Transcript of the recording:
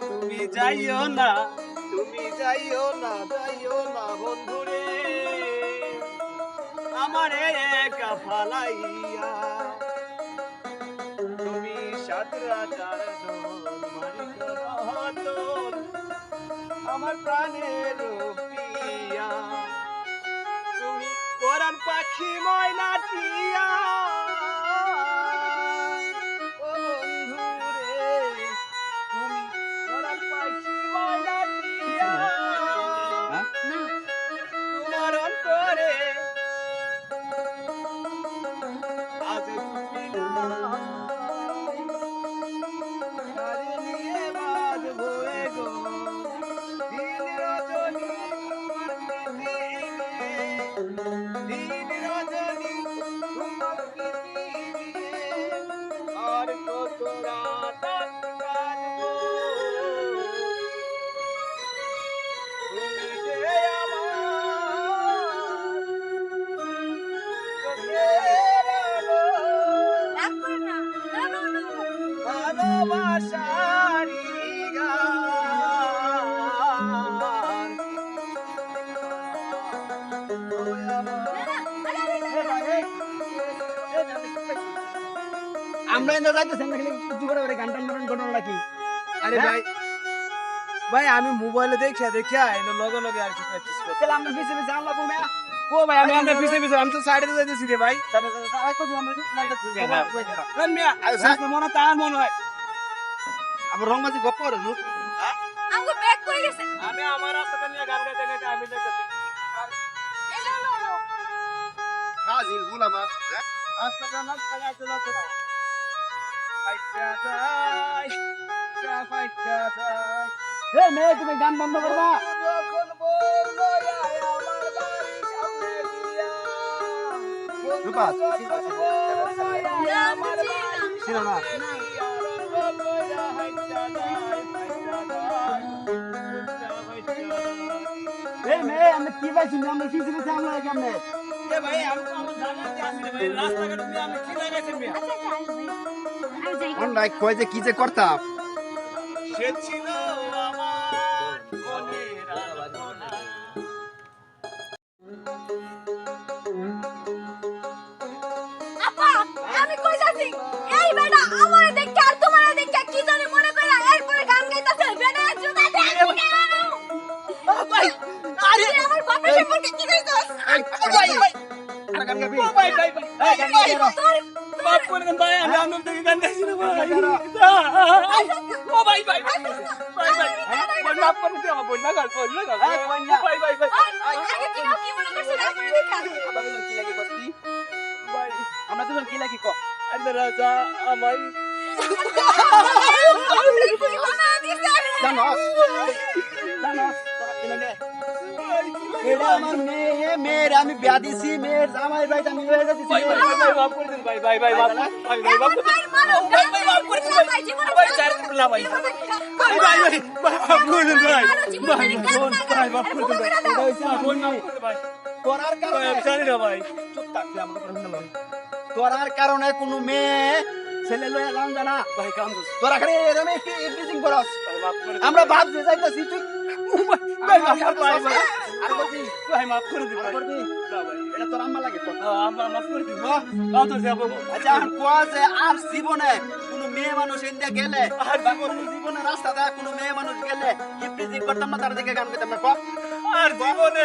তুমি যাইও না, তুমি যাইও না যাইও না বন্ধুরে। আমারে একা ফালাইয়া। তুমি সাত রাজার দোল মারিক রহতন আমার প্রাণের পিয়া তুমি কোরআন পাখি ময়না টিয়া Thank আমরা এনে যাইতেছি আমরা খালি কিছু করে করে গান টান মারান ঘটনাটা কি? আরে হ্যাঁ? ভাই ভাই আমি মোবাইলে দেখিয়া দেখিয়া এনে লগে লগে আর কি প্র্যাকটিস করতে তাহলে আমরা পিছে পিছে আনলা বলবে ও ভাই আমি আমরা পিছে পিছে আমি তো সাইডে যাইতেছি রে ভাই। রান মিয়া সাথে মনে তার মনে হয়। আমার রংবাজি গপ্প করে জুত আমগো ব্যাক করে গেছে। আমি আমার রাস্তাটা নিয়ে গান গাইতে গাইতে আমি দেখতেছি। এলো লো লো হাজির বুলামা আস্তে গান গাইতে হে মেয়ে তুমি গান বন্ধ করবা আমার রূপা, আমার ছিল না। নাই মেয়ে আমরা কি পাইছি? আমরা কেমনে আচ্ছা আচ্ছা আসবে আমি যাই কোন লাইক কয় যে কি যে করতাম আপা আমি কই যাচ্ছি এই বেটা আমার দেখে আর তোমার দেখে কি জানি মনে করে এরপরে গান গাইতাছে বেটা জুতা দে আরে আমার বাপের সম্পর্কে কি কইছস আর গান গাবি তোর আগে কি নাও কি মনে করছিস এরপরে দেখা আমরা দুজন কি লাগি ভাই আমরা দুজন কি লাগি ক? আমায় কি বানা বিয়া দিছি মেয়ের জামাই ভাই আমি হয়ে যাচ্ছি ভাই ভাই ভাই মাফ করে দিন ভাই ভাই ভাই মাফ ভাই ভাই মাফ করে দিন। ভাই ভাই মাফ করে দিন ভাই ভাই চার না ভাই ভাই ভাই ভাই মাফ করে দিন ভাই। ভাই ভাই মাফ করে দিন ভাই বোন মাফ। করে দিন। ভাই। ভাই কারণে আমি জানি না ভাই। চুপ থাক তুই আমাকে প্রশ্ন লন তোরার কারণে কোনো মেয়ে ছেলে লয়ে যান জানা ভাই কাম তোরা খালি এরকম একটু ইভরিথিং করস ভাই দিন। আমরা ভাব যে যাইতাছি তুই আর জীবনে কোনো মেয়ে মানুষ ইন্ডিয়া গেলে জীবনে রাস্তা দেয় কোনো মেয়ে মানুষ গেলে করতাম না তার দিকে গান করতাম না আর জীবনে